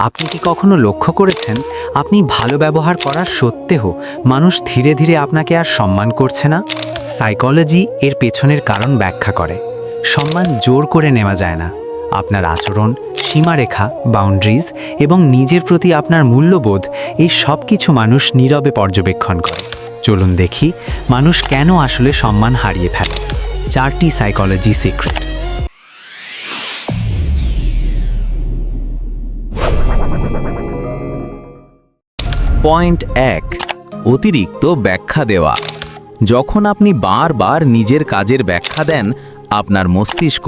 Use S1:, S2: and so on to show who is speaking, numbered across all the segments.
S1: আপনি কি কখনো লক্ষ্য করেছেন, আপনি ভালো ব্যবহার করার সত্ত্বেও মানুষ ধীরে ধীরে আপনাকে আর সম্মান করছে না? সাইকোলজি এর পেছনের কারণ ব্যাখ্যা করে। সম্মান জোর করে নেওয়া যায় না। আপনার আচরণ, সীমারেখা বাউন্ডারিজ এবং নিজের প্রতি আপনার মূল্যবোধ, এই সব কিছু মানুষ নীরবে পর্যবেক্ষণ করে। চলুন দেখি মানুষ কেন আসলে সম্মান হারিয়ে ফেলে। চারটি সাইকোলজি সিক্রেট
S2: পয়েন্ট এক, অতিরিক্ত ব্যাখ্যা দেওয়া। যখন আপনি বারবার নিজের কাজের ব্যাখ্যা দেন, আপনার মস্তিষ্ক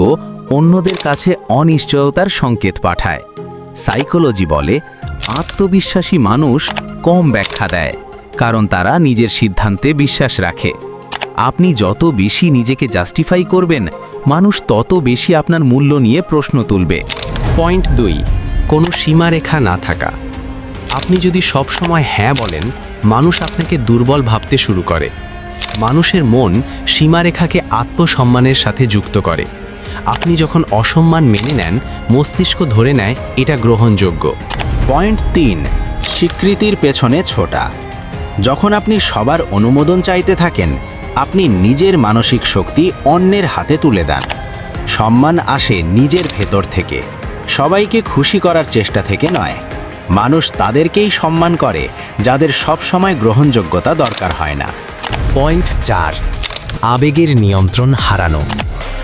S2: অন্যদের কাছে অনিশ্চয়তার সংকেত পাঠায়। সাইকোলজি বলে, আত্মবিশ্বাসী মানুষ কম ব্যাখ্যা দেয়, কারণ তারা নিজের সিদ্ধান্তে বিশ্বাস রাখে। আপনি যত বেশি নিজেকে জাস্টিফাই করবেন, মানুষ তত বেশি আপনার মূল্য নিয়ে প্রশ্ন তুলবে।
S3: পয়েন্ট দুই, কোনো সীমারেখা না থাকা। আপনি যদি সব সময় হ্যাঁ বলেন, মানুষ আপনাকে দুর্বল ভাবতে শুরু করে। মানুষের মন সীমারেখাকে আত্মসম্মানের সাথে যুক্ত করে। আপনি যখন অসম্মান মেনে নেন, মস্তিষ্ক ধরে নেয় এটা গ্রহণযোগ্য।
S4: পয়েন্ট তিন, স্বীকৃতির পেছনে ছোটা। যখন আপনি সবার অনুমোদন চাইতে থাকেন, আপনি নিজের মানসিক শক্তি অন্যের হাতে তুলে দেন। সম্মান আসে নিজের ভেতর থেকে। সবাইকে খুশি করার চেষ্টা থেকে নয়। মানুষ তাদেরকেই সম্মান করে, যাদের সবসময় গ্রহণযোগ্যতা দরকার হয় না।
S5: পয়েন্ট চার, আবেগের নিয়ন্ত্রণ হারানো।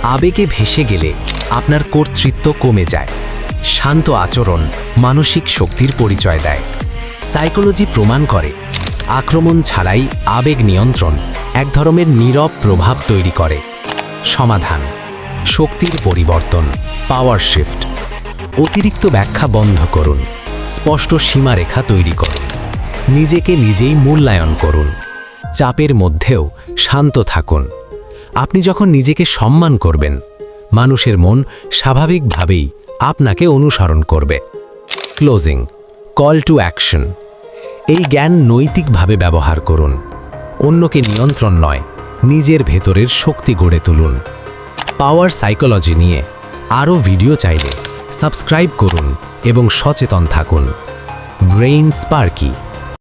S5: আবেগে ভেসে গেলে আপনার কর্তৃত্ব কমে যায়। শান্ত আচরণ মানসিক শক্তির পরিচয় দেয়। সাইকোলজি প্রমাণ করে, আক্রমণ ছাড়াই আবেগ নিয়ন্ত্রণ এক ধরনের নীরব প্রভাব তৈরি করে। সমাধান, শক্তির পরিবর্তন পাওয়ার শিফট অতিরিক্ত ব্যাখ্যা বন্ধ করুন। স্পষ্ট সীমারেখা তৈরি করুন। নিজেকে নিজেই মূল্যায়ন করুন। চাপের মধ্যেও শান্ত থাকুন। আপনি যখন নিজেকে সম্মান করবেন, মানুষের মন স্বাভাবিকভাবেই আপনাকে অনুসরণ করবে। Closing, call to action. এই জ্ঞান নৈতিকভাবে ব্যবহার করুন। অন্যকে নিয়ন্ত্রণ নয়, নিজের ভেতরের শক্তি গড়ে তুলুন। পাওয়ার সাইকোলজি নিয়ে আরও ভিডিও চাইলে সাবস্ক্রাইব করুন। এবং সচেতন থাকুন। Brain Sparky.